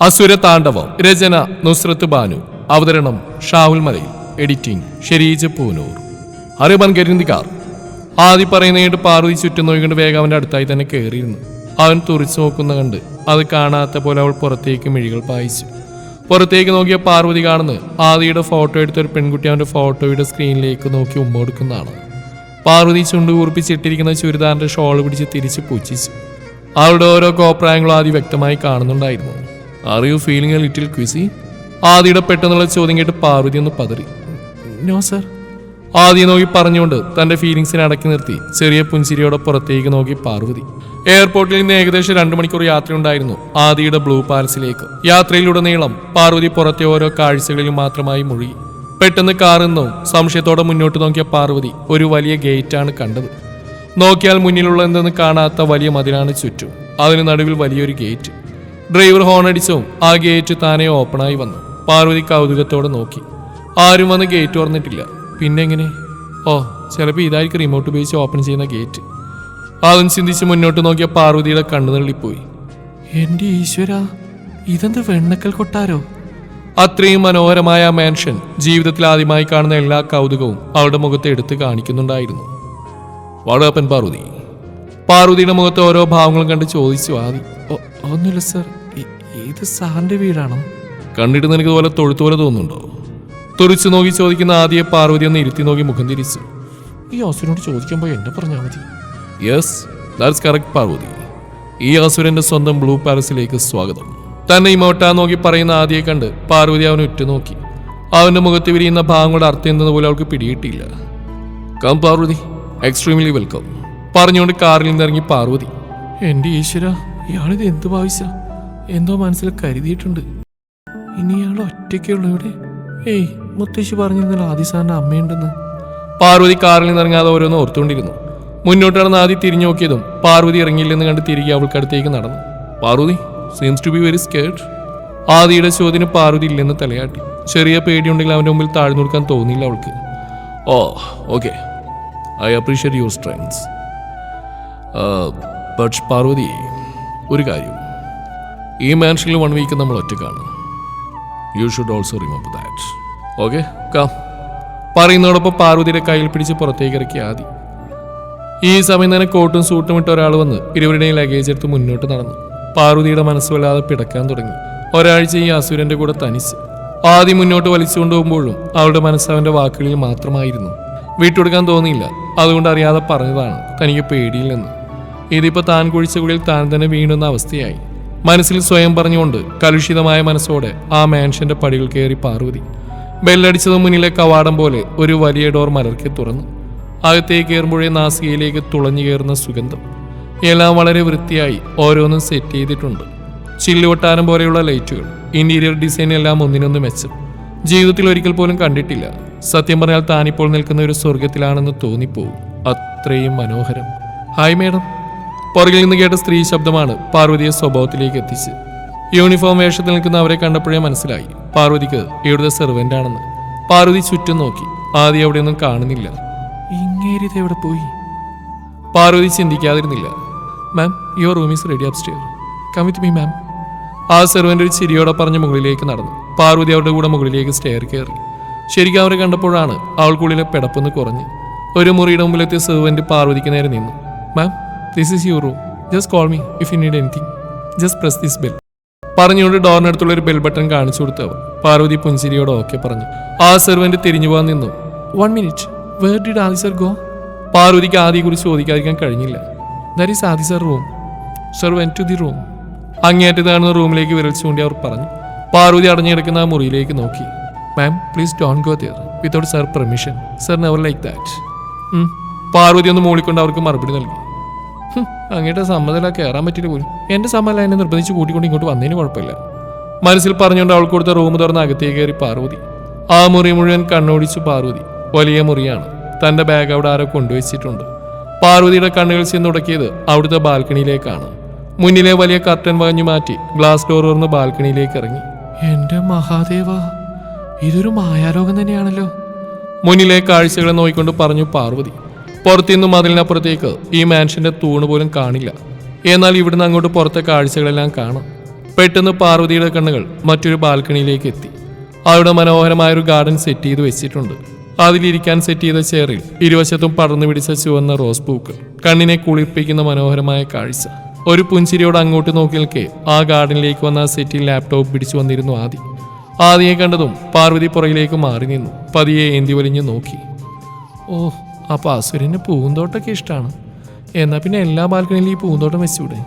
അസുര താണ്ഡവം രചന നുസ്രത്ത് ബാനു. അവതരണം ഷാഹുൽ മലയിൽ. എഡിറ്റിംഗ് ഷെരീജ് പൂനൂർ. അറിബൻ കരിന്തിക്കാർ ആദ്യ പറയുന്ന കേട്ട് പാർവതി ചുറ്റും നോക്കിക്കൊണ്ട് വേഗം അവന്റെ അടുത്തായി തന്നെ കയറിയിരുന്നു അവൻ തുറിച്ചു നോക്കുന്ന കണ്ട് അത് കാണാത്ത പോലെ അവൾ പുറത്തേക്ക് മിഴികൾ പായിച്ചു. പുറത്തേക്ക് നോക്കിയ പാർവതി കാണുന്നത് ആദിയുടെ ഫോട്ടോ എടുത്ത ഒരു പെൺകുട്ടി അവന്റെ ഫോട്ടോയുടെ സ്ക്രീനിലേക്ക് നോക്കി ഉമ്മ കൊടുക്കുന്നതാണ് പാർവതി ചുണ്ട് കൂർപ്പിച്ചിട്ടിരിക്കുന്ന ചുരിദാറിന്റെ ഷോൾ പിടിച്ച് തിരിച്ച് പൂച്ചിച്ചു. അവളുടെ ഓരോ കോപ്രായങ്ങളും ആദ്യം വ്യക്തമായി കാണുന്നുണ്ടായിരുന്നു. Are you feeling a little queasy ആദിയുടെ പെട്ടെന്നുള്ള ചോദ്യം കേട്ട് പാർവതി ഒന്ന് പതറി. നോ സർ ആദ്യം നോക്കി പറഞ്ഞുകൊണ്ട് തന്റെ ഫീലിങ്സിനെ അടക്കി നിർത്തി. ചെറിയ പുഞ്ചിരിയോടെ പുറത്തേക്ക് നോക്കി പാർവതി. എയർപോർട്ടിൽ നിന്ന് ഏകദേശം രണ്ടു മണിക്കൂർ യാത്രയുണ്ടായിരുന്നു ആദിയുടെ ബ്ലൂ പാലസിലേക്ക് യാത്രയിലുടനീളം പാർവതി പുറത്തെ ഓരോ കാഴ്ചകളിലും മാത്രമായി മുഴുകി. പെട്ടെന്ന് കാറിന്നും സംശയത്തോടെ മുന്നോട്ട് നോക്കിയ പാർവതി ഒരു വലിയ ഗേറ്റാണ് കണ്ടത്. നോക്കിയാൽ മുന്നിലുള്ള എന്തെന്ന് കാണാത്ത വലിയ മതിലാണ് ചുറ്റും. അതിന് നടുവിൽ വലിയൊരു ഗേറ്റ്. ഡ്രൈവർ ഹോൺ അടിച്ചും ആ ഗേറ്റ് താനെ ഓപ്പണായി വന്നു. പാർവതി കൗതുകത്തോടെ നോക്കി. ആരും വന്ന് ഗേറ്റ് തുറന്നിട്ടില്ല. പിന്നെ എങ്ങനെ? ഓ ചിലപ്പോൾ ഇതായിരിക്കും റിമോട്ട് ഉപയോഗിച്ച് ഓപ്പൺ ചെയ്യുന്ന ഗേറ്റ്. അതും ചിന്തിച്ച് മുന്നോട്ട് നോക്കിയ പാർവതിയുടെ കണ്ണു തള്ളിപ്പോയി എന്റെ ഈശ്വര ഇതെന്ത് വെണ്ണക്കൽ കൊട്ടാരോ? അത്രയും മനോഹരമായ മാൻഷൻ ജീവിതത്തിൽ ആദ്യമായി കാണുന്ന എല്ലാ കൗതുകവും അവളുടെ മുഖത്ത് എടുത്ത് കാണിക്കുന്നുണ്ടായിരുന്നു. വളപ്പൻ പാർവതി. പാർവതിയുടെ മുഖത്ത് ഓരോ ഭാവങ്ങളും കണ്ട് ചോദിച്ചു ആദി. "ഒ- ഒന്നുമില്ല സർ. ഇത് സാറിന്റെ വീടാണോ? കണ്ടിട്ട് നിനക്ക് പോലെ തൊഴുത്തു പോലെ തോന്നുന്നുണ്ടോ? തുറിച്ചു നോക്കി ചോദിക്കുന്ന ആദ്യ പാർവതി ഒന്ന് ഇരുത്തി നോക്കി മുഖം തിരിച്ചു. ഈ അസുരനോട് ചോദിക്കുമ്പോൾ എന്നെ പറഞ്ഞാൽ മതി. Yes that's correct Parvathi. ഈ അസുരന്റെ സ്വന്തം ബ്ലൂ പാലസിലേക്ക് സ്വാഗതം. തന്നെ ഇമോട്ടാ നോക്കി പറയുന്ന ആദ്യയെ കണ്ട് പാർവതി അവനെ ഉറ്റുനോക്കി അവന്റെ മുഖത്ത് വിരിയുന്ന ഭാഗങ്ങളുടെ അർത്ഥം എന്തെന്ന് പോലും അവൾക്ക് പിടിയിട്ടില്ല കം പാർവതി. എക്സ്ട്രീംലി വെൽക്കം പറഞ്ഞുകൊണ്ട് കാറിൽ നിന്നിറങ്ങി പാർവതി. എന്റെ ഈശ്വര ഇയാളിത് എന്ത് ഭാവിച്ച എന്തോ മനസ്സിൽ കരുതിയിട്ടുണ്ട്. ഇനി ഇയാൾ ഒറ്റയ്ക്കുള്ളൂ ഇവിടെ. ഏയ് മുത്തശ്ശി പറഞ്ഞിരുന്നല്ലോ ആദി സാറിന്റെ അമ്മയുണ്ടെന്ന്. പാർവതി കാറിൽ നിന്നിറങ്ങാതെ ഓരോന്ന് ഓർത്തുകൊണ്ടിരുന്നു. മുന്നോട്ട് നടന്ന് ആദ്യം തിരിഞ്ഞു നോക്കിയതും പാർവതി ഇറങ്ങിയില്ലെന്ന് കണ്ട് തിരികെ അവൾക്കടുത്തേക്ക് നടന്നു. Parvathi seems to be very scared ആദിയുടെ ചോദ്യത്തിന് പാർവതി ഇല്ലെന്ന് തലയാട്ടി. ചെറിയ പേടിയുണ്ടെങ്കിൽ അവന്റെ മുമ്പിൽ താഴ്ന്നു കൊടുക്കാൻ തോന്നിയില്ല അവൾക്ക്. ഓ okay I appreciate your strength but Parvathi ഒരു കാര്യം. ഈ മാൻഷനിൽ വൺ വീക്ക് നമ്മൾ ഒറ്റക്കാണ് you should also remember that okay come പറയുന്നതോടൊപ്പം പാർവതിയുടെ കയ്യിൽ പിടിച്ച് പുറത്തേക്ക് ഇറക്കി ആദി. ഈ സമയം തന്നെ കോട്ടും സൂട്ടും ഇട്ട ഒരാൾ വന്ന് ഇരുവരുടെയും ലഗേജ് എടുത്ത് മുന്നോട്ട് നടന്നു. പാർവതിയുടെ മനസ്സ് വല്ലാതെ പിടക്കാൻ തുടങ്ങി. ഒരാഴ്ച ഈ അസുരന്റെ കൂടെ തനിച്ച്. ആദ്യം മുന്നോട്ട് വലിച്ചുകൊണ്ടുപോകുമ്പോഴും അവളുടെ മനസ്സ് അവന്റെ വാക്കുകളിൽ മാത്രമായിരുന്നു. വിട്ടുകൊടുക്കാൻ തോന്നിയില്ല. അതുകൊണ്ട് അറിയാതെ പറഞ്ഞതാണ്. തനിക്ക് പേടിയില്ലെന്ന്. ഇതിപ്പോ താൻ കുഴിച്ച കുഴിയിൽ താൻ തന്നെ വീണുന്ന അവസ്ഥയായി. മനസ്സിൽ സ്വയം പറഞ്ഞുകൊണ്ട് കലുഷിതമായ മനസ്സോടെ ആ മാൻഷന്റെ പടികൾ കയറി പാർവതി. ബെല്ലടിച്ചത് മുന്നിലെ കവാടം പോലെ ഒരു വലിയ ഡോർ മലർക്കി തുറന്നു. അകത്തേക്ക് കയറുമ്പോഴേ നാസികയിലേക്ക് തുളഞ്ഞു കയറുന്ന സുഗന്ധം. എല്ലാം വളരെ വൃത്തിയായി ഓരോന്നും സെറ്റ് ചെയ്തിട്ടുണ്ട്. ചില്ലുവട്ടാരം പോലെയുള്ള ലൈറ്റുകൾ ഇന്റീരിയർ ഡിസൈൻ എല്ലാം ഒന്നിനൊന്ന് മെച്ചം. ജീവിതത്തിൽ ഒരിക്കൽ പോലും കണ്ടിട്ടില്ല. സത്യം പറഞ്ഞാൽ താനിപ്പോൾ നിൽക്കുന്ന ഒരു സ്വർഗത്തിലാണെന്ന് തോന്നിപ്പോവും. അത്രയും മനോഹരം. Hi madam. പുറകിൽ നിന്ന് കേട്ട സ്ത്രീ ശബ്ദമാണ് പാർവതിയെ സ്വഭാവത്തിലേക്ക് എത്തിച്ച്. യൂണിഫോം വേഷത്തിൽ നിൽക്കുന്ന അവരെ കണ്ടപ്പോഴേ മനസ്സിലായി. പാർവതിക്ക് ഇവിടുത്തെ സെർവന്റ് ആണെന്ന്. പാർവതി ചുറ്റും നോക്കി. ആദ്യം അവിടെയൊന്നും കാണുന്നില്ല. ഇങ്ങേരിത് എവിടെ പോയി? Parvathi ചിന്തിക്കാതിരുന്നില്ല. Ma'am your room is ready up stair come with me ma'am ആ സെർവന്റ് ഒരു ചിരിയോടെ പറഞ്ഞ് മുകളിലേക്ക് നടന്നു. പാർവതി അവരുടെ കൂടെ മുകളിലേക്ക് സ്റ്റെയർ കയറി. ശരിക്കും അവരെ കണ്ടപ്പോഴാണ് അവൾക്കുള്ളിലെ പിടപ്പൊന്ന് കുറഞ്ഞ്. ഒരു മുറിയുടെ മുമ്പിലെത്തിയ സെർവന്റ് പാർവതിക്ക് നേരെ നിന്നു. Ma'am this is your room just call me if you need anything just press this bell പറഞ്ഞുകൊണ്ട് ഡോറിനടുത്തുള്ള ഒരു ബെൽ ബട്ടൺ കാണിച്ചു കൊടുത്തു അവർ പാർവതി പുഞ്ചിരിയോട് ഓക്കെ പറഞ്ഞു. ആ സെർവന്റ് തിരിഞ്ഞു പോകാൻ നിന്നു. One minute where did Adi sir go പാർവതിക്ക് ആദ്യം കുറിച്ച് ചോദിക്കാതിരിക്കാൻ കഴിഞ്ഞില്ല. That is Adi sir room sir went to the room അങ്ങേറ്റത്ത് കാണുന്ന റൂമിലേക്ക് വിരൽ ചൂണ്ടി അവർ പറഞ്ഞു. പാർവതി അടഞ്ഞു കിടക്കുന്ന ആ മുറിയിലേക്ക് നോക്കി. Ma'am please don't go there without sir permission sir never like that Parvathi ഒന്ന് മൂളിക്കൊണ്ട് അവർക്ക് മറുപടി നൽകി. അങ്ങയുടെ സമ്മതമല്ല കയറാൻ പറ്റില്ല പോലും. എന്റെ സമ്മതം എന്നെ നിർബന്ധിച്ച് കൂട്ടിക്കൊണ്ട് ഇങ്ങോട്ട് വന്നതിന് കുഴപ്പമില്ല. മനസ്സിൽ പറഞ്ഞുകൊണ്ട് അവൾ കൊടുത്ത റൂം തുറന്ന് അകത്തേക്ക് കയറി പാർവതി. ആ മുറി മുഴുവൻ കണ്ണോടിച്ചു പാർവതി. വലിയ മുറിയാണ്. തന്റെ ബാഗ് അവിടെ ആരോ കൊണ്ടുവച്ചിട്ടുണ്ട്. പാർവതിയുടെ കണ്ണുകൾ ചെന്നുടക്കിയത് അവിടുത്തെ ബാൽക്കണിയിലേക്കാണ്. മുന്നിലെ വലിയ കർട്ടൻ വാഞ്ഞു മാറ്റി ഗ്ലാസ് ഡോർ തുറന്ന് ബാൽക്കണിയിലേക്ക് ഇറങ്ങി. എന്റെ മഹാദേവ ഇതൊരു മായാലോകം തന്നെയാണല്ലോ. മുന്നിലെ കാഴ്ചകളെ നോയിക്കൊണ്ട് പറഞ്ഞു പാർവതി. പുറത്തുനിന്നും മതിലിനപ്പുറത്തേക്ക് ഈ മാൻഷന്റെ തൂണ് പോലും കാണില്ല. എന്നാൽ ഇവിടുന്ന് അങ്ങോട്ട് പുറത്തെ കാഴ്ചകളെല്ലാം കാണാം. പെട്ടെന്ന് പാർവതിയുടെ കണ്ണുകൾ മറ്റൊരു ബാൽക്കണിയിലേക്ക് എത്തി. അവിടെ മനോഹരമായ ഒരു ഗാർഡൻ സെറ്റ് ചെയ്ത് വെച്ചിട്ടുണ്ട്. അതിലിരിക്കാൻ സെറ്റ് ചെയ്ത ചെയറിൽ ഇരുവശത്തും പടർന്നു പിടിച്ച ചുവന്ന റോസ് പൂക്കൾ. കണ്ണിനെ കുളിർപ്പിക്കുന്ന മനോഹരമായ കാഴ്ച. ഒരു പുഞ്ചിരിയോട് അങ്ങോട്ട് നോക്കി നിൽക്കെ ആ ഗാർഡനിലേക്ക് വന്ന സെറ്റിൽ ലാപ്ടോപ്പ് പിടിച്ചു വന്നിരുന്നു ആദി. ആദിയെ കണ്ടതും പാർവതി പുറയിലേക്ക് മാറി നിന്നു. പതിയെ ഏന്തി വലിഞ്ഞു നോക്കി. ഓ അപ്പോൾ അസുരന് പൂന്തോട്ടമൊക്കെ ഇഷ്ടമാണ് എന്നാൽ പിന്നെ എല്ലാ ബാൽക്കണിയിലും ഈ പൂന്തോട്ടം വെച്ചൂടെ?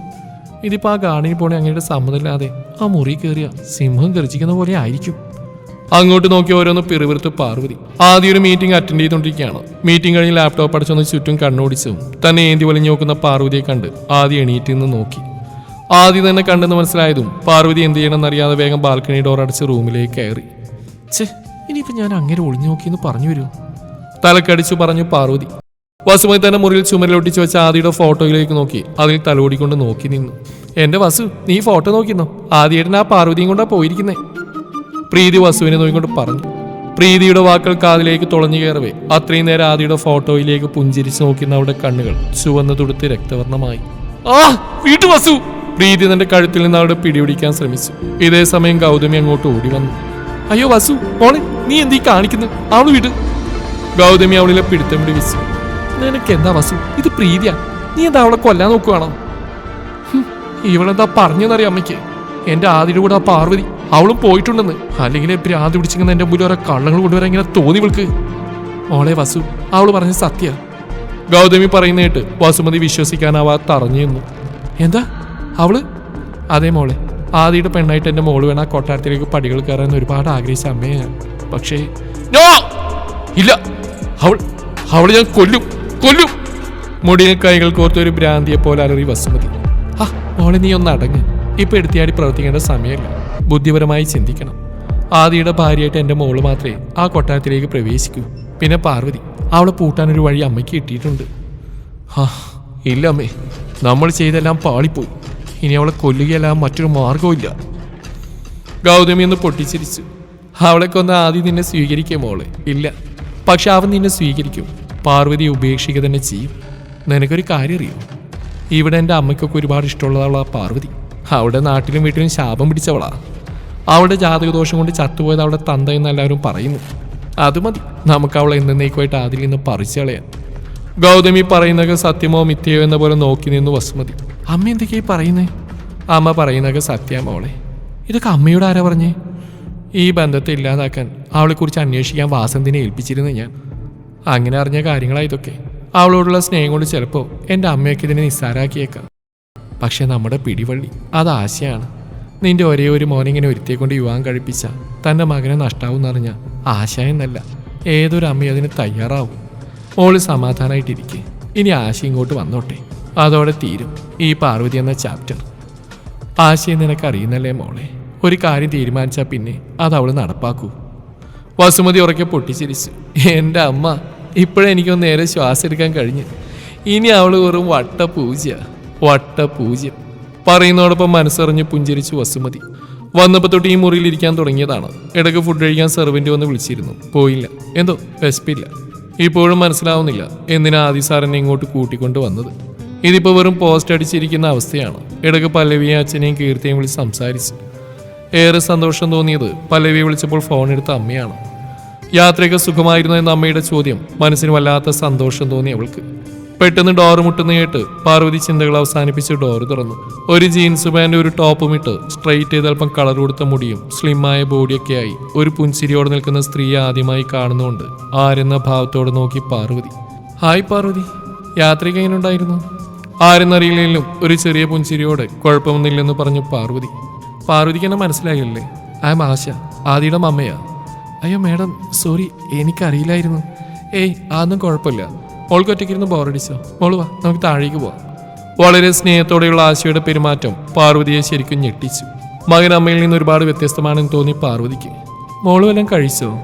ഇതിപ്പോൾ ആ ഗാർഡനിൽ പോണേ അങ്ങയുടെ സമ്മതമില്ലാതെ ആ മുറി കയറിയ സിംഹം ഗർജിക്കുന്ന പോലെ ആയിരിക്കും. അങ്ങോട്ട് നോക്കി ഓരോന്ന് പിറുപിറുത്ത് പാർവതി. ആദ്യം ഒരു മീറ്റിംഗ് അറ്റൻഡ് ചെയ്തുകൊണ്ടിരിക്കുകയാണ്. മീറ്റിംഗ് കഴിഞ്ഞ് ലാപ്ടോപ്പ് അടച്ചൊന്ന് ചുറ്റും കണ്ണോടിച്ചും തന്നെ ഏന്തി വലിഞ്ഞു നോക്കുന്ന പാർവതിയെ കണ്ട് ആദ്യം എണീറ്റ് നിന്ന് നോക്കി. ആദ്യം തന്നെ കണ്ടെന്ന് മനസ്സിലായതും പാർവതി എന്ത് ചെയ്യണമെന്നറിയാതെ വേഗം ബാൽക്കണി ഡോർ അടച്ച് റൂമിലേക്ക് കയറി. ഛേ ഇനിയിപ്പോൾ ഞാൻ അങ്ങനെ ഒളിഞ്ഞു നോക്കിയെന്ന് പറഞ്ഞു വരുമോ തലക്കടിച്ചു പറഞ്ഞു പാർവതി. വസുമതി തന്നെ മുറിയിൽ ചുമരിലൊട്ടിച്ചു വെച്ച ആദിയുടെ ഫോട്ടോയിലേക്ക് നോക്കി. അതിൽ തലോടിക്കൊണ്ട് നോക്കി നിന്നു. എന്റെ വസു നീ ഫോട്ടോ നോക്കിന്നോ ആദിയേട്ടൻ ആ പാർവതിയും കൊണ്ടാ പോയിരിക്കുന്നേ. പ്രീതി വസുവിനെ നോക്കിക്കൊണ്ട് പറഞ്ഞു. പ്രീതിയുടെ വാക്കുകൾ കാതിലേക്ക് തുളഞ്ഞു കയറവേ. അത്രയും നേരം ആദിയുടെ ഫോട്ടോയിലേക്ക് പുഞ്ചിരിച്ച് നോക്കുന്ന അവിടെ കണ്ണുകൾ ചുവന്ന് തുടുത്ത് രക്തവർണമായി ആ വീട്ടു വസു! പ്രീതി തന്റെ കഴുത്തിൽ നിന്ന് അവിടെ പിടിപിടിക്കാൻ ശ്രമിച്ചു. ഇതേ സമയം ഗൗതമി അങ്ങോട്ട് ഓടി വന്നു. അയ്യോ വസു മോളെ നീ എന്തീ കാണിക്കുന്നു? അവൾ വിട് ഗൗതമി അവളിലെ പിടുത്തം പിടിവിച്ചു നിനക്ക് എന്താ വസു? ഇത് പ്രീതിയാ. നീ എന്താ അവളെ കൊല്ലാൻ നോക്കുവാണോ? ഇവളെന്താ പറഞ്ഞെന്നറിയാം അമ്മയ്ക്ക്? എന്റെ ആദ്യയുടെ കൂടെ ആ പാർവതി അവളും പോയിട്ടുണ്ടെന്ന്. അല്ലെങ്കിൽ ഭ്രാന്തി പിടിച്ചിങ്ങനെ എന്റെ മുന്നിൽ ഓരോ കള്ളങ്ങൾ കൊണ്ടുവരാൻ ഇങ്ങനെ തോന്നി വിൾക്ക്. ഓളെ വസു അവൾ പറഞ്ഞ സത്യ. ഗൗതമി പറയുന്ന കേട്ട് വസുമതി വിശ്വസിക്കാനാവാത്ത അറിഞ്ഞു നിന്നു. എന്താ? അവൾ? അതേ മോളെ. ആദ്യയുടെ പെണ്ണായിട്ട് എന്റെ മോൾ വേണം ആ കൊട്ടാരത്തിലേക്ക് പടികൾ കയറാൻ ഒരുപാട് ആഗ്രഹിച്ച അമ്മയെ ഞാൻ. പക്ഷേ നോ! ഇല്ല! അവൾ അവളെ ഞാൻ കൊല്ലും കൊല്ലും. മുടിയെ കൈകൾ കോർത്ത ഒരു ഭ്രാന്തിയെ പോലെ അലറി വസുമതി. ആ മോളെ നീ ഒന്ന് അടങ്ങ്. ഇപ്പൊ എടുത്തിയാടി പ്രവർത്തിക്കേണ്ട സമയമല്ല. ബുദ്ധിപരമായി ചിന്തിക്കണം. ആദിയുടെ ഭാര്യയായിട്ട് എന്റെ മോൾ മാത്രമേ ആ കൊട്ടാരത്തിലേക്ക് പ്രവേശിക്കൂ. പിന്നെ പാർവതി അവളെ പൂട്ടാനൊരു വഴി അമ്മയ്ക്ക് കിട്ടിയിട്ടുണ്ട്. ആ ഇല്ല അമ്മേ. നമ്മൾ ചെയ്തെല്ലാം പാളിപ്പോയി. ഇനി അവളെ കൊല്ലുകയല്ല മറ്റൊരു മാർഗവും ഗൗതമി ഒന്ന് പൊട്ടിച്ചിരിച്ചു. അവളെ കൊന്ന ആദ്യം നിന്നെ സ്വീകരിക്കുക മോളെ. ഇല്ല. പക്ഷെ അവൻ നിന്നെ സ്വീകരിക്കും. പാർവതി ഉപേക്ഷിക്കുക തന്നെ ചെയ്യും. നിനക്കൊരു കാര്യം അറിയോ ഇവിടെ എന്റെ അമ്മയ്ക്കൊക്കെ ഒരുപാട് ഇഷ്ടമുള്ളതാണ് പാർവതി. അവളുടെ നാട്ടിലും വീട്ടിലും ശാപം പിടിച്ചവളാ. അവളുടെ ജാതകദോഷം കൊണ്ട് ചത്തുപോയത് അവളുടെ തന്ത എന്ന് എല്ലാവരും പറയുന്നു. അത് മതി. നമുക്ക് അവളെ എന്നേക്കുമായിട്ട് അതിൽ നിന്ന് പറിച്ചു കളയാൻ. ഗൗതമി പറയുന്നതൊക്കെ സത്യമോ മിഥ്യയോ എന്ന പോലെ നോക്കി നിന്നു വസുമതി. അമ്മ എന്തൊക്കെയായി പറയുന്നേ? അമ്മ പറയുന്നതൊക്കെ സത്യാമോളെ ഇതൊക്കെ അമ്മയോട് ആരാ പറഞ്ഞേ? ഈ ബന്ധത്തെ ഇല്ലാതാക്കാൻ അവളെക്കുറിച്ച് അന്വേഷിക്കാൻ വാസന്തിനെ ഏൽപ്പിച്ചിരുന്നു ഞാൻ. അങ്ങനെ അറിഞ്ഞ കാര്യങ്ങളാ ഇതൊക്കെ. അവളോടുള്ള സ്നേഹം കൊണ്ട് ചിലപ്പോൾ എന്റെ അമ്മയൊക്കെ ഇതിനെ നിസ്സാരാക്കിയേക്കാം. പക്ഷേ നമ്മുടെ പിടിവള്ളി അത് ആശയാണ്. നിന്റെ ഒരേ ഒരു മോനിങ്ങനെ ഒരുത്തിയെ കൊണ്ട് വിവാഹം കഴിപ്പിച്ച തന്റെ മകനെ നഷ്ടാവുന്നറിഞ്ഞ ആശ എന്നല്ല ഏതൊരു അമ്മയും അതിന് തയ്യാറാവും. മോൾ സമാധാനമായിട്ടിരിക്കെ ഇനി ആശ ഇങ്ങോട്ട് വന്നോട്ടെ. അതോടെ തീരും ഈ പാർവതി എന്ന ചാപ്റ്റർ ആശയം നിനക്കറിയുന്നല്ലേ മോളെ? ഒരു കാര്യം തീരുമാനിച്ചാൽ പിന്നെ അത് അവൾ നടപ്പാക്കൂ. വസുമതി ഉറക്കെ പൊട്ടിച്ചിരിച്ചു. എന്റെ അമ്മ ഇപ്പോഴെനിക്കൊന്ന് നേരെ ശ്വാസം എടുക്കാൻ കഴിഞ്ഞു. ഇനി അവൾ വെറും വട്ട പൂജ വട്ട പൂജ്യം പറയുന്നതോടൊപ്പം മനസ്സറിഞ്ഞ് പുഞ്ചിരിച്ചു വസുമതി. വന്നപ്പോൾ തൊട്ട് ഈ മുറിയിൽ ഇരിക്കാൻ തുടങ്ങിയതാണ്. ഇടയ്ക്ക് ഫുഡ് കഴിക്കാൻ സെർവന്റ് വന്ന് വിളിച്ചിരുന്നു. പോയില്ല. എന്തോ? വിശപ്പില്ല. ഇപ്പോഴും മനസ്സിലാവുന്നില്ല. എന്തിനാ ആദി സാറിനെ ഇങ്ങോട്ട് കൂട്ടിക്കൊണ്ട് വന്നത്? ഇതിപ്പോൾ വെറും പോസ്റ്റ് അടിച്ചിരിക്കുന്ന അവസ്ഥയാണ്. ഇടയ്ക്ക് പല്ലവിയെ അച്ഛനെയും കീർത്തിയും വിളിച്ച് സംസാരിച്ചു. ഏറെ സന്തോഷം തോന്നിയത് പല്ലവിയെ വിളിച്ചപ്പോൾ ഫോൺ എടുത്ത അമ്മയാണ്. യാത്രയൊക്കെ സുഖമായിരുന്നു എന്ന അമ്മയുടെ ചോദ്യം മനസ്സിന് വല്ലാത്ത സന്തോഷം തോന്നി അവൾക്ക്. പെട്ടെന്ന് ഡോറ് മുട്ടുന്ന കേട്ട് പാർവതി ചിന്തകൾ അവസാനിപ്പിച്ച് ഡോറ് തുറന്നു. ഒരു ജീൻസ് പാന്റ് ഒരു ടോപ്പും ഇട്ട് സ്ട്രൈറ്റ് ചെയ്ത് അല്പം കളർ കൊടുത്ത മുടിയും സ്ലിമ്മായ ബോഡിയൊക്കെ ആയി ഒരു പുഞ്ചിരിയോട് നിൽക്കുന്ന സ്ത്രീയെ ആദ്യമായി കാണുന്നുകൊണ്ട് ആരെന്ന ഭാവത്തോടെ നോക്കി പാർവതി. ഹായ് പാർവതി യാത്ര എങ്ങനെ ഉണ്ടായിരുന്നു ആരെന്നറിയില്ലെങ്കിലും ഒരു ചെറിയ പുഞ്ചിരിയോടെ കുഴപ്പമൊന്നുമില്ലെന്ന് പറഞ്ഞു പാർവതി. പാർവതിക്ക് എന്നെ മനസ്സിലായില്ലേ? ഐ എം ആശ ആദിയുടെ അമ്മയാ അയ്യോ മാഡം സോറി എനിക്കറിയില്ലായിരുന്നു. ഏയ് അതൊന്നും കുഴപ്പമില്ല. മോൾക്ക് ഒറ്റയ്ക്കിരുന്ന് ബോറടിച്ചോ. മോൾ വാ നമുക്ക് താഴേക്ക് പോവാം. വളരെ സ്നേഹത്തോടെയുള്ള ആശയുടെ പെരുമാറ്റം പാർവതിയെ ശരിക്കും ഞെട്ടിച്ചു. മകൻ അമ്മയിൽ നിന്ന് ഒരുപാട് വ്യത്യസ്തമാണെന്ന് തോന്നി പാർവതിക്ക്. മോൾ വല്ലതും കഴിച്ചോ?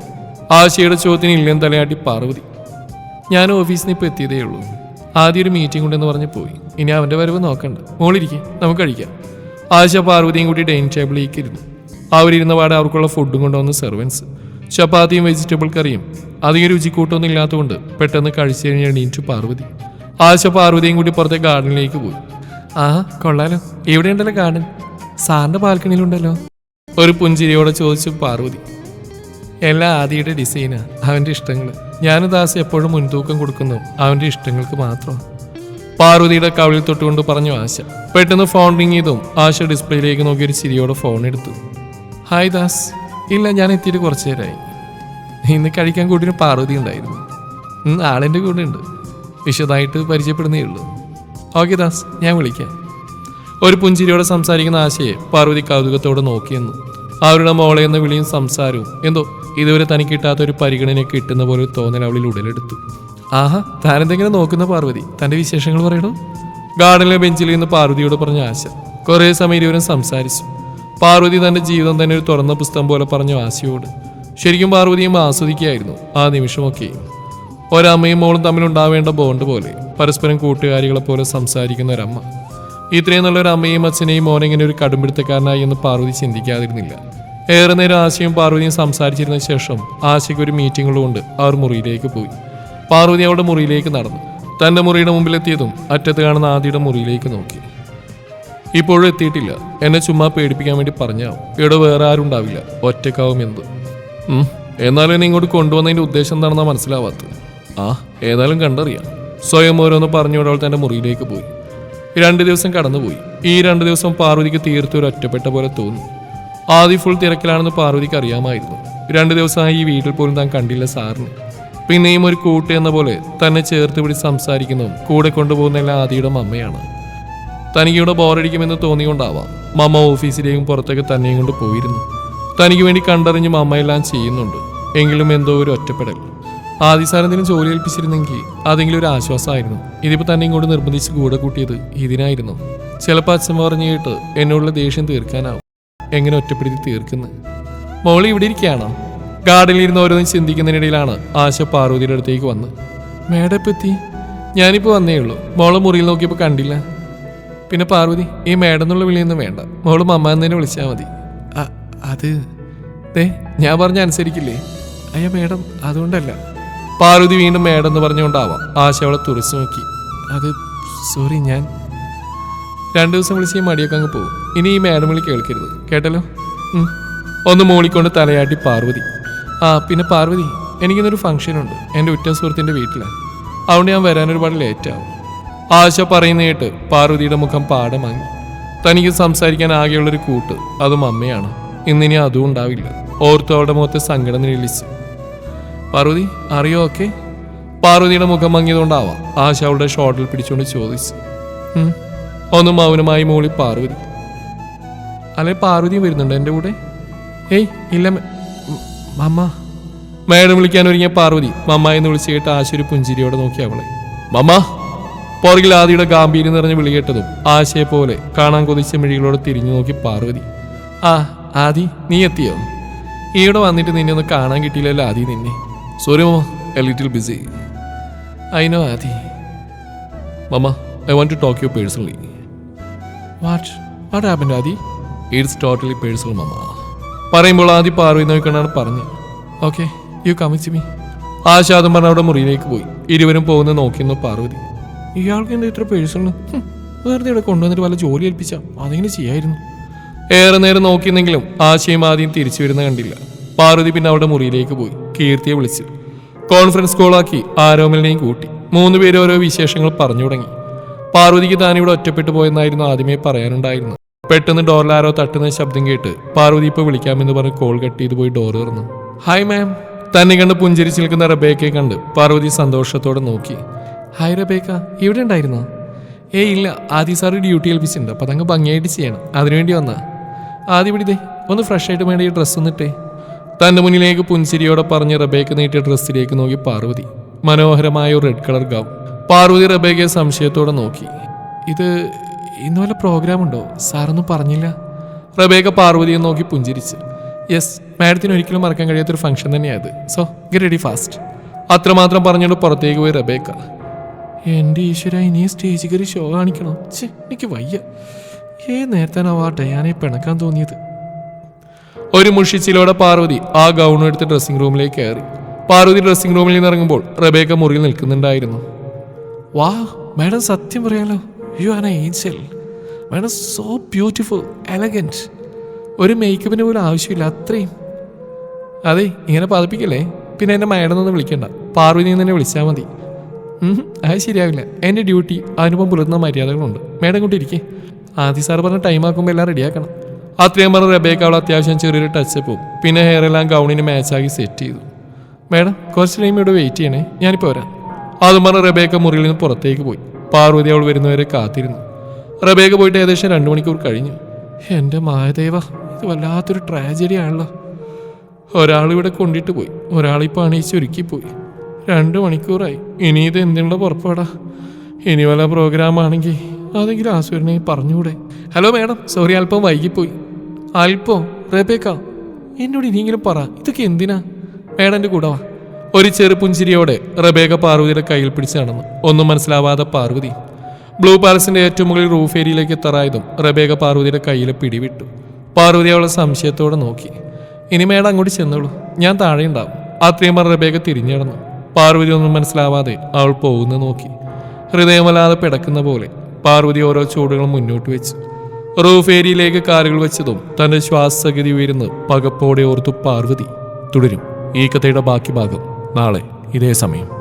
ആശയുടെ ചോദ്യത്തിന് ഇല്ലെന്ന് തലയാട്ടി പാർവതി. ഞാൻ ഓഫീസിൽ ഇപ്പോൾ എത്തിയതേ ഉള്ളൂ. ആദ്യം ഒരു മീറ്റിംഗ് ഉണ്ടെന്ന് പറഞ്ഞ് പോയി. ഇനി അവന്റെ വരവ് നോക്കണ്ട. മോളിരിക്കെ നമുക്ക് കഴിക്കാം. ആശ പാർവതിയും കൂടി ഡൈനിങ് ടേബിളിലേക്ക് ഇരുന്നു അവരിരുന്ന പാടെ അവർക്കുള്ള ഫുഡും കൊണ്ടുവന്ന സെർവൻസ് ചപ്പാത്തിയും വെജിറ്റബിൾ കറിയും അധികം രുചിക്കൂട്ടൊന്നും ഇല്ലാത്തതുകൊണ്ട് പെട്ടെന്ന് കഴിച്ചു കഴിഞ്ഞ് എണീറ്റു പാർവതി. ആശ പാർവതിയും കൂടി പുറത്തെ ഗാർഡനിലേക്ക് പോയി. ആ കൊള്ളാലോ. ഇവിടെ ഉണ്ടല്ലോ ഗാർഡൻ. സാറിന്റെ ബാൽക്കണിയിലുണ്ടല്ലോ. ഒരു പുഞ്ചിരിയോടെ ചോദിച്ചു പാർവതി. എല്ലാം ആദിയുടെ ഡിസൈനാ അവന്റെ ഇഷ്ടങ്ങൾ ഞാനും ദാസ് എപ്പോഴും മുൻതൂക്കം കൊടുക്കുന്നു. അവന്റെ ഇഷ്ടങ്ങൾക്ക് മാത്രം പാർവതിയുടെ കവിളിൽ തൊട്ടുകൊണ്ട് പറഞ്ഞു ആശ. പെട്ടെന്ന് ഫോൺ റിങ് ചെയ്തും ആശ ഡിസ്പ്ലേയിലേക്ക് നോക്കി ഒരു ചിരിയോടെ ഫോൺ എടുത്തു. ഹായ് ദാസ്. ഇല്ല ഞാൻ എത്തിയിട്ട് കുറച്ചു നേരമായി ഇന്ന് കഴിക്കാൻ കൂട്ടിന് പാർവതി ഉണ്ടായിരുന്നു. ആളെന്റെ കൂടെ ഉണ്ട്. വിശദമായിട്ട് പരിചയപ്പെടുന്നേ ഉള്ളൂ. ഓക്കെ ദാസ് ഞാൻ വിളിക്കാം. ഒരു പുഞ്ചിരിയോടെ സംസാരിക്കുന്ന ആശയെ പാർവതി കൗതുകത്തോടെ നോക്കിയെന്നു അവരുടെ മോളെ എന്ന വിളിയും സംസാരവും എന്തോ ഇതുവരെ തനിക്ക് കിട്ടാത്ത ഒരു പരിഗണന കിട്ടുന്ന പോലെ തോന്നൽ അവളിൽ ഉടലെടുത്തു. ആഹാ താനെന്തെങ്കിലും നോക്കുന്ന പാർവതി തന്റെ വിശേഷങ്ങൾ പറയണോ? ഗാർഡനിലെ ബെഞ്ചിൽ നിന്ന് പാർവതിയോട് പറഞ്ഞ ആശ. കുറേ സമയം ഇരുവരും സംസാരിച്ചു. പാർവതി തന്റെ ജീവിതം തന്നെ ഒരു തുറന്ന പുസ്തകം പോലെ പറഞ്ഞു ആശയോട്. ശരിക്കും പാർവതിയും ആസ്വദിക്കുകയായിരുന്നു ആ നിമിഷമൊക്കെ. ഒരമ്മയും മോളും തമ്മിലുണ്ടാവേണ്ട ബോണ്ട് പോലെ പരസ്പരം കൂട്ടുകാരികളെ പോലെ സംസാരിക്കുന്ന ഒരമ്മ. ഇത്രയും നല്ലൊരു അമ്മയും അച്ഛനെയും മോനെങ്ങനെ ഒരു കടുംപിടുത്തക്കാരനായി എന്ന് പാർവതി ചിന്തിക്കാതിരുന്നില്ല. ഏറെ നേരം ആശയും പാർവതിയും സംസാരിച്ചിരുന്ന ശേഷം ആശയ്ക്ക് ഒരു മീറ്റിംഗുള്ളതുകൊണ്ട് അവർ മുറിയിലേക്ക് പോയി. പാർവതി അവളുടെ മുറിയിലേക്ക് നടന്നു. തന്റെ മുറിയുടെ മുമ്പിലെത്തിയതും അറ്റത്ത് കാണുന്ന ആദിയുടെ മുറിയിലേക്ക് നോക്കി. ഇപ്പോഴും എത്തിയിട്ടില്ല. എന്നെ ചുമ്മാ പേടിപ്പിക്കാൻ വേണ്ടി പറഞ്ഞാവും ഇവിടെ വേറെ ആരും ഉണ്ടാവില്ല. ഒറ്റക്കാവും എന്ത്? എന്നാലും എന്നെ ഇങ്ങോട്ട് കൊണ്ടുവന്നതിന്റെ ഉദ്ദേശം എന്താണെന്നാ മനസ്സിലാവാത്തത്. ആ ഏതായാലും കണ്ടറിയാം. സ്വയം ഓരോന്ന് പറഞ്ഞുകൊണ്ട് അവൾ തന്റെ മുറിയിലേക്ക് പോയി. രണ്ട് ദിവസം കടന്നുപോയി. ഈ രണ്ട് ദിവസം പാർവതിക്ക് തീർത്തും ഒരു ഒറ്റപ്പെട്ട പോലെ തോന്നി. ആദ്യ ഫുൾ തിരക്കിലാണെന്ന് പാർവതിക്ക് അറിയാമായിരുന്നു. രണ്ട് ദിവസമായി ഈ വീട്ടിൽ പോലും താൻ കണ്ടില്ല സാറിന്. പിന്നെയും ഒരു കൂട്ട് എന്ന പോലെ തന്നെ ചേർത്ത് പിടിച്ച് സംസാരിക്കുന്നതും കൂടെ കൊണ്ടുപോകുന്ന എല്ലാം ആദിയുടെ അമ്മയാണ് തനിക്കിവിടെ ബോറടിക്കുമെന്ന് തോന്നിക്കൊണ്ടാവാം മമ്മ ഓഫീസിലേക്കും പുറത്തേക്ക് തന്നെയും കൊണ്ട് പോയിരുന്നു. തനിക്ക് വേണ്ടി കണ്ടറിഞ്ഞ് മമ്മ എല്ലാം ചെയ്യുന്നുണ്ട്. എങ്കിലും എന്തോ ഒരു ഒറ്റപ്പെടൽ. ആദ്യ സാരെന്തെങ്കിലും ജോലി ഏൽപ്പിച്ചിരുന്നെങ്കിൽ അതെങ്കിലും ഒരു ആശ്വാസമായിരുന്നു. ഇതിപ്പോൾ തന്നെ ഇങ്ങോട്ട് നിർബന്ധിച്ച് കൂടെ കൂട്ടിയത് ഇതിനായിരുന്നു. ചിലപ്പോൾ അച്ഛൻ പറഞ്ഞു കേട്ട് എന്നോടുള്ള ദേഷ്യം തീർക്കാനാവും. എങ്ങനെ ഒറ്റപ്പെടുത്തി തീർക്കുന്നത് മോളി ഇവിടെ ഇരിക്കുകയാണോ? ഗാർഡനിൽ ഓരോന്ന് ചിന്തിക്കുന്നതിനിടയിലാണ് ആശ പാർവതിയുടെ അടുത്തേക്ക് വന്ന് മേഡം ഞാനിപ്പോൾ വന്നേ ഉള്ളൂ. മോളെ മുറിയിൽ നോക്കിയപ്പോൾ കണ്ടില്ല. പിന്നെ പാർവതി ഈ മേഡം എന്നുള്ള വിളിയൊന്നും വേണ്ട. മോൾ മമ്മ എന്ന് വിളിച്ചാൽ മതി. അത് ദേ ഞാൻ പറഞ്ഞ അനുസരിക്കില്ലേ? അയ്യ മേഡം അതുകൊണ്ടല്ല. പാർവതി വീണ്ടും മേഡം എന്ന് പറഞ്ഞുകൊണ്ടാവാം ആശ അവളെ തുറച്ചു നോക്കി. അത് സോറി ഞാൻ രണ്ടു ദിവസം വിളിച്ച് മടിയൊക്കെ അങ്ങ് പോകും. ഇനി ഈ മേഡം വിളി കേൾക്കരുത്. കേട്ടല്ലോ? ഒന്ന് മൂളിക്കൊണ്ട് തലയാട്ടി പാർവതി. ആ പിന്നെ പാർവതി എനിക്കിന്നൊരു ഫംഗ്ഷനുണ്ട്. എന്റെ ഉറ്റ സുഹൃത്തിന്റെ വീട്ടിലാണ്. അതുകൊണ്ട് ഞാൻ വരാൻ ഒരുപാട് ലേറ്റ് ആവും. ആശ പറയുന്ന കേട്ട് പാർവതിയുടെ മുഖം പാടമായി തനിക്ക് സംസാരിക്കാൻ ആകെയുള്ളൊരു കൂട്ട് അതും അമ്മയാണ്. ഇന്നിനി അതും ഉണ്ടാവില്ല. ഓർത്ത് അവളുടെ മുഖത്തെ സങ്കടം നിഴലിച്ചു പാർവതി അറിയോ ഓക്കെ പാർവതിയുടെ മുഖം മങ്ങിയതുകൊണ്ടാവാം ആശ അവളുടെ ഷോട്ടിൽ പിടിച്ചുകൊണ്ട് ചോദിച്ചു. ഒന്ന് മൗനമായി മൂളി പാർവതി. അല്ലെ പാർവതി വരുന്നുണ്ട് എന്റെ കൂടെ? ഏയ് ഇല്ല മമ്മ മേഡം വിളിക്കാൻ ഒരുങ്ങിയ പാർവതി മമ്മ എന്ന് വിളിച്ചു കേട്ട് ആശയൊരു പുഞ്ചിരിയോടെ നോക്കി അവളെ. മമ്മ പുറകിൽ ആദിയുടെ ഗാംഭീര്യം നിറഞ്ഞ വിളി കേട്ടതും ആശയെ പോലെ കാണാൻ കൊതിച്ച മിഴികളോട് തിരിഞ്ഞു നോക്കി പാർവതി. ആ ആദി നീ എത്തിയോ? ഈയിടെ വന്നിട്ട് നിന്നെ ഒന്ന് കാണാൻ കിട്ടിയില്ലല്ലോ ആദി നിന്നെ. Sorry mamma a little busy I know Adi. Mamma I want to talk you personally what what happen Adi? It's totally personal mamma പറയുമ്പോൾ ആദ്യം പാർവതി നോക്കണാണ് പറഞ്ഞത് okay you come with me ആശാദം പറഞ്ഞ അവിടെ മുറിയിലേക്ക് പോയി. ഇരുവരും പോകുന്ന നോക്കിയിരുന്നു പാർവതി. ഇയാൾക്ക് എന്താ ഇത്ര പേഴ്സണ് വെറുതെ ഇവിടെ കൊണ്ടുവന്നിട്ട് വല്ല ജോലി ഏൽപ്പിച്ചാൽ അതെങ്ങനെ ചെയ്യായിരുന്നു? ഏറെ നേരം നോക്കിയെന്നെങ്കിലും ആശയും ആദ്യം തിരിച്ചു വരുന്ന കണ്ടില്ല. പാർവതി പിന്നെ അവിടെ മുറിയിലേക്ക് പോയി. കീർത്തിയെ വിളിച്ചു. കോൺഫറൻസ് കോളാക്കി ആരോമലിനെയും കൂട്ടി. മൂന്ന് പേര് ഓരോ വിശേഷങ്ങൾ പറഞ്ഞു തുടങ്ങി. പാർവതിക്ക് താനിവിടെ ഒറ്റപ്പെട്ടു പോയെന്നായിരുന്നു ആദ്യമേ പറയാനുണ്ടായിരുന്നു പെട്ടെന്ന് ഡോറിലാരോ തട്ടുന്ന ശബ്ദം കേട്ട് പാർവതി ഇപ്പോൾ വിളിക്കാമെന്ന് പറഞ്ഞ് കോൾ കട്ട് ചെയ്ത് പോയി ഡോർ തുറന്നു. ഹായ് മാം തന്നെ കണ്ട് പുഞ്ചിരിച്ച് നിൽക്കുന്ന റബേക്കയെ കണ്ട് പാർവതി സന്തോഷത്തോടെ നോക്കി. Hi Rebecca. ഇവിടെ ഉണ്ടായിരുന്നോ? ഏയ് ഇല്ല. ആദ്യ സാറ് ഡ്യൂട്ടി ഏൽപ്പിച്ചിട്ടുണ്ട്. അപ്പൊ അതങ്ങ് ഭംഗിയായിട്ട് ചെയ്യണം. അതിനുവേണ്ടി വന്നാ. ആദ്യം ഇവിടെ ദേ. ഒന്ന് ഫ്രഷ് ആയിട്ട് വേണ്ട ഈ ഡ്രസ്സ് ഒന്നിട്ടേ തന്റെ മുന്നിലേക്ക് പുഞ്ചിരിയോടെ പറഞ്ഞ് റബേക്ക് നീട്ടിയ ഡ്രസ്സിലേക്ക് നോക്കി പാർവതി. മനോഹരമായ ഒരു റെഡ് കളർ ഗൗൺ പാർവതി റബേക്കയെ സംശയത്തോടെ നോക്കി. ഇത് ഇന്ന് വല്ല പ്രോഗ്രാം ഉണ്ടോ? സാറൊന്നും പറഞ്ഞില്ല. റബേക്ക പാർവതിയെ നോക്കി പുഞ്ചിരിച്ച്. യെസ് മാഡത്തിന് ഒരിക്കലും മറക്കാൻ കഴിയാത്തൊരു ഫംഗ്ഷൻ തന്നെയാണ് സോ ഗെറ്റ് റെഡി ഫാസ്റ്റ് അത്രമാത്രം പറഞ്ഞുകൊണ്ട് പുറത്തേക്ക് പോയി റബേക്ക. എന്റെ ഈശ്വര ഇനി സ്റ്റേജ് കയറി ഷോ കാണിക്കണം? ചേ എനിക്ക് വയ്യ. ഏ നേരത്താനാവും ഞാനേ പിണക്കാൻ തോന്നിയത്? ഒരു മുഷിച്ചിലോടെ പാർവതി ആ ഗൗൺ എടുത്ത് ഡ്രസ്സിംഗ് റൂമിലേക്ക് കയറി. പാർവതി ഡ്രസ്സിംഗ് റൂമിൽ നിന്ന് ഇറങ്ങുമ്പോൾ റബേക്ക മുറിയിൽ നിൽക്കുന്നുണ്ടായിരുന്നു. വാ മാഡം സത്യം പറയാലോ. യു ആൻ ഏഞ്ചൽ വേണം സോ ബ്യൂട്ടിഫുൾ എലഗന്റ് ഒരു മേക്കപ്പിന് പോലും ആവശ്യമില്ല അത്രയും. അതെ ഇങ്ങനെ പതിപ്പിക്കല്ലേ? പിന്നെ എന്നെ മേഡം വിളിക്കണ്ട. പാർവതി തന്നെ വിളിച്ചാൽ മതി. അത് ശരിയാവില്ല. എന്റെ ഡ്യൂട്ടി അനുഭവം പുലർത്തുന്ന മര്യാദകളുണ്ട്. മേഡം കൊണ്ടിരിക്കേ ആദ്യ സാർ പറഞ്ഞ ടൈം ആക്കുമ്പോൾ എല്ലാം റെഡിയാക്കണം അത്രയും പറഞ്ഞ റബേക്ക് അത്യാവശ്യം ചെറിയൊരു ടച്ച് പോവും പിന്നെ ഹെയർ എല്ലാം ഗൗണിന് മാച്ചാക്കി സെറ്റ് ചെയ്തു. മേഡം കുറച്ച് ടൈം ഇവിടെ വെയിറ്റ് ചെയ്യണേ. ഞാനിപ്പോൾ വരാം. അതും പറഞ്ഞ റബേക്ക മുറിയിൽ നിന്ന് പുറത്തേക്ക് പോയി. പാർവതി അവൾ വരുന്നവരെ കാത്തിരുന്നു. റബേഗ പോയിട്ട് ഏകദേശം രണ്ടു മണിക്കൂർ കഴിഞ്ഞു. എന്റെ മായദേവ ഇത് വല്ലാത്തൊരു ട്രാജഡി ആണല്ലോ. ഒരാളിവിടെ കൊണ്ടിട്ട് പോയി. ഒരാളിപ്പോൾ അണീച്ച് ഒരുക്കി പോയി രണ്ട് മണിക്കൂറായി. ഇനി ഇത് എന്തിനുള്ള പുറപ്പാടാ? ഇനി വല്ല പ്രോഗ്രാമാണെങ്കിൽ അതെങ്കിലും ആസുരനെ പറഞ്ഞുകൂടെ. ഹലോ മാഡം സോറി അല്പം വൈകിപ്പോയി. അല്പം റബേക്ക എന്നോട് ഇനിയെങ്കിലും പറ. ഇതൊക്കെ എന്തിനാ? മേഡന്റെ കൂടെ വാ. ഒരു ചെറു പുഞ്ചിരിയോടെ റബേഗ പാർവതിയുടെ കയ്യിൽ പിടിച്ച് നടന്നു. ഒന്നും മനസ്സിലാവാതെ പാർവതി ബ്ലൂ പാലസിന്റെ ഏറ്റവും മുകളിൽ റൂഫ് ഏരിയയിലേക്ക് എത്താറായതും റബേഗ പാർവതിയുടെ കയ്യിലെ പിടിവിട്ടു. പാർവതി അവളെ സംശയത്തോടെ നോക്കി. ഇനി മേഡം അങ്ങോട്ട് ചെന്നോളൂ. ഞാൻ താഴെ ഉണ്ടാവും. അത്രയും പറഞ്ഞ റബേഗ തിരിഞ്ഞു നടന്നു. പാർവതി ഒന്നും മനസ്സിലാവാതെ അവൾ പോകുന്ന നോക്കി. ഹൃദയമല്ലാതെ പിടക്കുന്ന പോലെ പാർവതി ഓരോ ചൂടുകളും മുന്നോട്ട് വെച്ചു. റൂഫ് ഏരിയയിലേക്ക് കാലുകൾ വെച്ചതും തന്റെ ശ്വാസഗതി ഉയരുന്ന് പകപ്പോടെ ഓർത്തു പാർവതി. തുടരും. ഈ കഥയുടെ ബാക്കി ഭാഗം നാളെ ഇതേ സമയം.